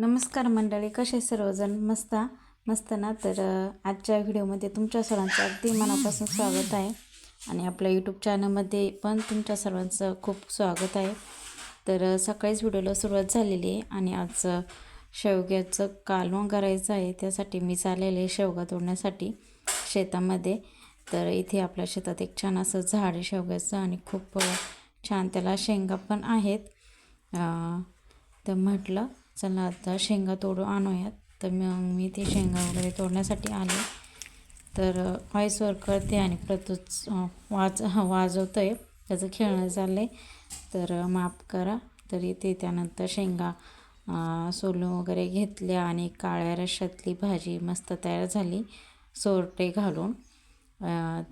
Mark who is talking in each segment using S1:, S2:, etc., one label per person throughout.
S1: नमस्कार मंडळी कसे सर्वजण? मस्त? मस्त ना? तर आजच्या व्हिडिओमध्ये तुमच्या सर्वांचं अगदी मनापासून स्वागत आहे. आणि आपल्या यूट्यूब चॅनलमध्ये पण तुमच्या सर्वांचं खूप स्वागत आहे. तर सकाळीच व्हिडिओला सुरुवात झालेली आहे आणि आज शेवग्याचं कालवं करायचं आहे. त्यासाठी मी चाललेले आहे शेवगा तोडण्यासाठी शेतामध्ये. तर इथे आपल्या शेतात एक छान असं झाड आहे शेवग्याचं आणि खूप छान त्याला शेंगा पण आहेत. तर म्हटलं चला आता शेंगा तोडू आणूयात. तर मग मी ते शेंगा वगैरे तोडण्यासाठी आले. तर व्हॉईसवर करते आणि प्रतूच वाज वाजवतो आहे त्याचं खेळणं चाललं आहे तर माफ करा. तर इथे त्यानंतर शेंगा सोलून वगैरे घेतल्या आणि काळ्या रशातली भाजी मस्त तयार झाली. सोरटे घालून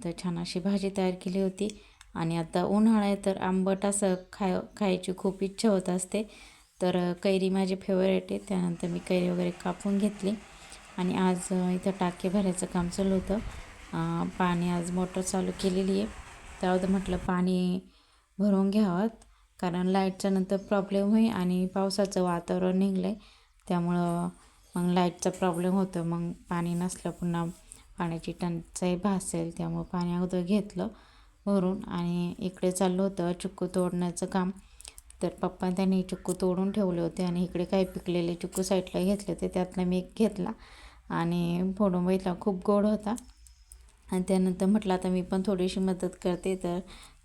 S1: तर छान अशी भाजी तयार केली होती. आणि आता उन्हाळा आहे तर आंबट असं खाय खायची खूप इच्छा होत असते. तर कैरी माझी फेवरेट आहे त्यानंतर मी कैरी वगैरे कापून घेतली. आणि आज इथं टाके भरायचं काम चालू होतं. पाणी आज मोटर चालू केलेली आहे. त्यावर म्हटलं पाणी भरून घ्यावं. कारण लाईटच्या नंतर प्रॉब्लेम होईल आणि पावसाचं वातावरण निघलं आहे त्यामुळं मग लाईटचा प्रॉब्लेम होतो. मग पाणी नसलं पुन्हा पाण्याची टंचाई भासेल. त्यामुळं पाणी अगोदर घेतलं भरून. आणि इकडे चाललं होतं चिक्कू तोडण्याचं काम. तर पप्पा त्यांनी चिक्कू तोडून ठेवले होते आणि इकडे काही पिकलेले चिक्कू साईडला घेतले होते त्यातला मी एक घेतला आणि फोडून बघितला खूप गोड होता. आणि त्यानंतर म्हटलं आता मी पण थोडीशी मदत करते तर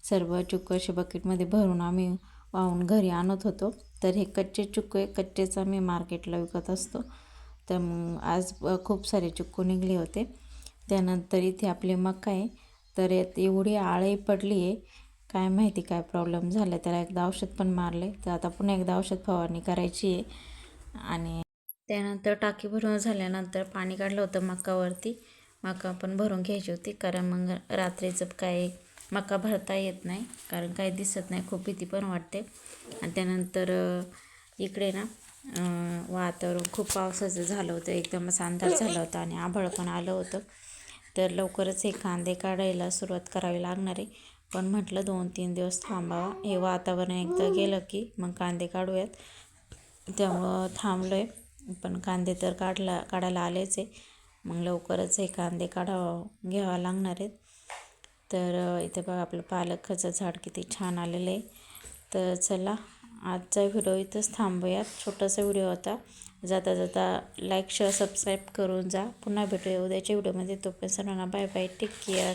S1: सर्व चुकू असे बकेटमध्ये भरून आम्ही वाहून घरी आणत होतो. तर हे कच्चे चुकू आहे कच्चेच आम्ही मार्केटला विकत असतो. तर मग आज खूप सारे चिक्कू निघले होते. त्यानंतर इथे आपले मका आहे. तर यात एवढी आळी पडली आहे काय माहिती काय प्रॉब्लेम झाला त्याला एकदा औषध पण मारले तर आता पुन्हा एकदा औषध फवारणी करायची आहे. आणि त्यानंतर टाकी भरून झाल्यानंतर पाणी काढलं होतं मकावरती. मका पण भरून घ्यायची होती. कारण मग रात्रीचं काय मका भरता येत नाही. कारण काही दिसत नाही. खूप भीती पण वाटते. आणि त्यानंतर इकडे ना वातावरण खूप पावसाचं झालं होतं. एकदम असा अंदाज झाला होता आणि आभळ पण आलं होतं. तर लवकरच हे कांदे काढायला सुरुवात करावी लागणार आहे. पण म्हटलं दोन तीन दिवस थांबावा. हे वातावरण एकदा गेलं की मग कांदे काढूयात. त्यामुळं थांबलो आहे पण कांदे तर काढला काढायला आलेच आहे. मग लवकरच हे कांदे काढावं घ्यावा लागणार आहेत. तर इथे बघा आपलं पालकाचं झाड किती छान आलेलं आहे. तर चला आजचा व्हिडिओ इथंच थांबूयात. छोटासा व्हिडिओ होता. जाता जाता लाईक शेअर सबस्क्राईब करून जा. पुन्हा भेटूया उद्याच्या व्हिडिओमध्ये. तोपर्यंत सर्वांना बाय बाय टेक केअर